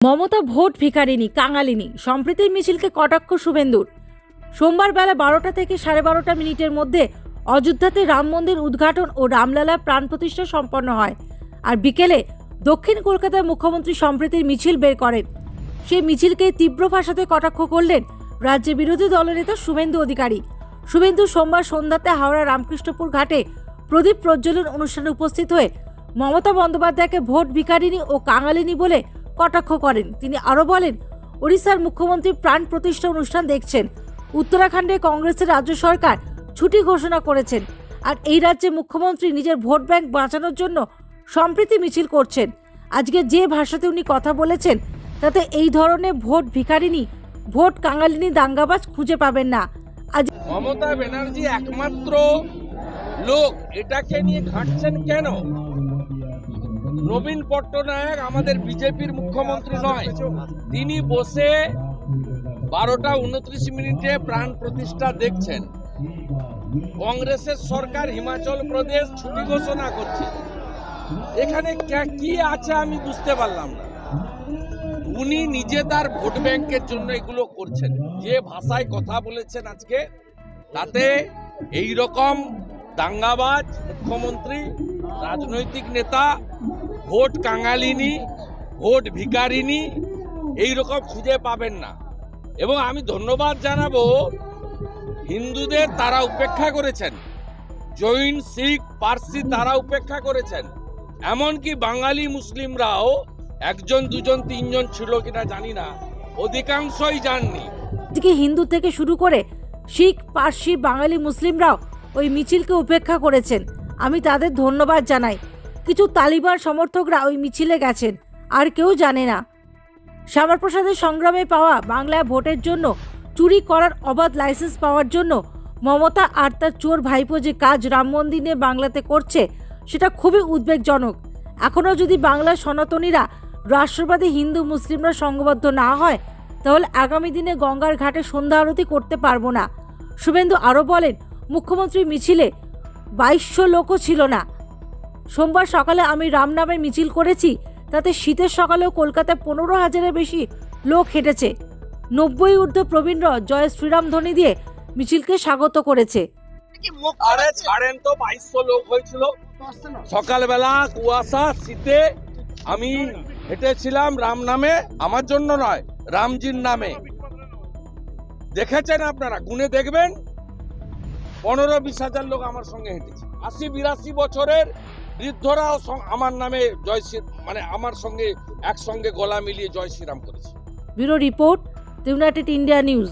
Mamata vote ভিখারিনী কাঙালিনী সম্প্রীতির মিছিলকে কটাক্ষ শুভেন্দুর। সোমবার বেলা বারোটা থেকে সাড়ে বারোটা মিনিটের মধ্যে অযোধ্যাতে রাম মন্দির উদ্ঘাটন ও রামলালা প্রাণ প্রতিষ্ঠা সম্পন্ন হয়। আর বিকেলে দক্ষিণ কলকাতায় মুখ্যমন্ত্রী সম্প্রীতির মিছিল বের করেন। সেই মিছিলকে তীব্র ভাষাতে কটাক্ষ করলেন রাজ্যে বিরোধী দলনেতা শুভেন্দু অধিকারী। শুভেন্দু সোমবার সন্ধ্যাতে হাওড়া রামকৃষ্ণপুর ঘাটে প্রদীপ প্রজ্বলন অনুষ্ঠানে উপস্থিত হয়ে মমতা বন্দ্যোপাধ্যায়কে ভোট ভিখারিনী ও কাঙালিনী বলে কটাক্ষ করেন। তিনি আরও বলেন, ওড়িশার মুখ্যমন্ত্রী প্রাণ প্রতিষ্ঠা অনুষ্ঠান দেখছেন। উত্তরাখণ্ডে কংগ্রেসের রাজ্য সরকার ছুটি ঘোষণা করেছেন আর এই রাজ্যে মুখ্যমন্ত্রী নিজের ভোট ব্যাংক বাঁচানোর জন্য সম্প্রীতি মিছিল করছেন। আজকে যে ভাষাতে উনি কথা বলেছেন, তাতে এই ধরনের ভোট ভিখারিনী ভোট কাঙালিনী দাঙ্গাবাজ খুঁজে পাবেন না। আজ মমতা ব্যানার্জি একমাত্র লোক, এটাকে নিয়ে ঘাঁটছেন কেন? নবীন পট্টনায়ক আমাদের বিজেপির মুখ্যমন্ত্রী নয়। তিনি বসে বারোটা উনত্রিশ মিনিটে প্রাণ প্রতিষ্ঠা দেখছেন। কংগ্রেসের সরকার হিমাচল প্রদেশ ছুটি ঘোষণা করছে। এখানে কে- আছে আমি বুঝতে পারলাম না। উনি নিজে তার ভোট ব্যাংকের জন্য এগুলো করছেন। যে ভাষায় কথা বলেছেন আজকে, তাতে এই রকম দাঙ্গাবাজ মুখ্যমন্ত্রী, রাজনৈতিক নেতা ভোট কাঙালিনী, ভোট ভিকারিনী এই রকম খুঁজে পাবেন না। এবং আমি ধন্যবাদ জানাব হিন্দুদের তারা উপেক্ষা করেছেন। জৈন, শিখ, পার্সি তারা উপেক্ষা করেছেন। এমনকি বাঙালি মুসলিমরাও একজন, দুজন, তিনজন ছিল কিনা জানি না। অধিকাংশই যাননি আজকে হিন্দু থেকে শুরু করে শিখ, পার্সি, বাঙালি, মুসলিমরাও ওই মিছিলকে উপেক্ষা করেছেন। আমি তাদের ধন্যবাদ জানাই। কিছু তালিবান সমর্থকরা ওই মিছিলে গেছেন, আর কেউ জানে না। শ্যামাপ্রসাদের সংগ্রামে পাওয়া বাংলায় ভোটের জন্য, চুরি করার অবাধ লাইসেন্স পাওয়ার জন্য মমতা আর তার চোর ভাইপো যে কাজ রাম মন্দির নিয়ে বাংলাতে করছে, সেটা খুবই উদ্বেগজনক। এখনও যদি বাংলার সনাতনীরা রাষ্ট্রবাদী হিন্দু মুসলিমরা সংঘবদ্ধ না হয়, তাহলে আগামী দিনে গঙ্গার ঘাটে সন্ধ্যা আরতি করতে পারব না। শুভেন্দু আরও বলেন মুখ্যমন্ত্রী মিছিলে বাইশশো লোকও ছিল না। সোমবার সকালে আমি রাম নামে মিছিল করেছি তাতে শীতের সকালেও কলকাতায় পনেরো হাজারের বেশি লোক হেঁটেছে। নব্বই ঊর্ধ্ব প্রবীণরা জয় শ্রীরাম ধ্বনি দিয়ে মিছিলকে স্বাগত করেছে। আরে ছাড়েন তো বাইশশো লোক হয়েছিল। সকালবেলা কুয়াশা শীতে আমি হেঁটেছিলাম রাম নামে আমার জন্য নয় রামজির নামে। দেখেছেন আপনারা গুনে দেখবেন পনেরো বিশ হাজার লোক আমার সঙ্গে হেঁটেছে। আশি বিরাশি বছরের বৃদ্ধরাও আমার নামে জয় শ্রী মানে আমার সঙ্গে একসঙ্গে গলা মিলিয়ে জয় শ্রীরাম করেছে। Bureau report United India news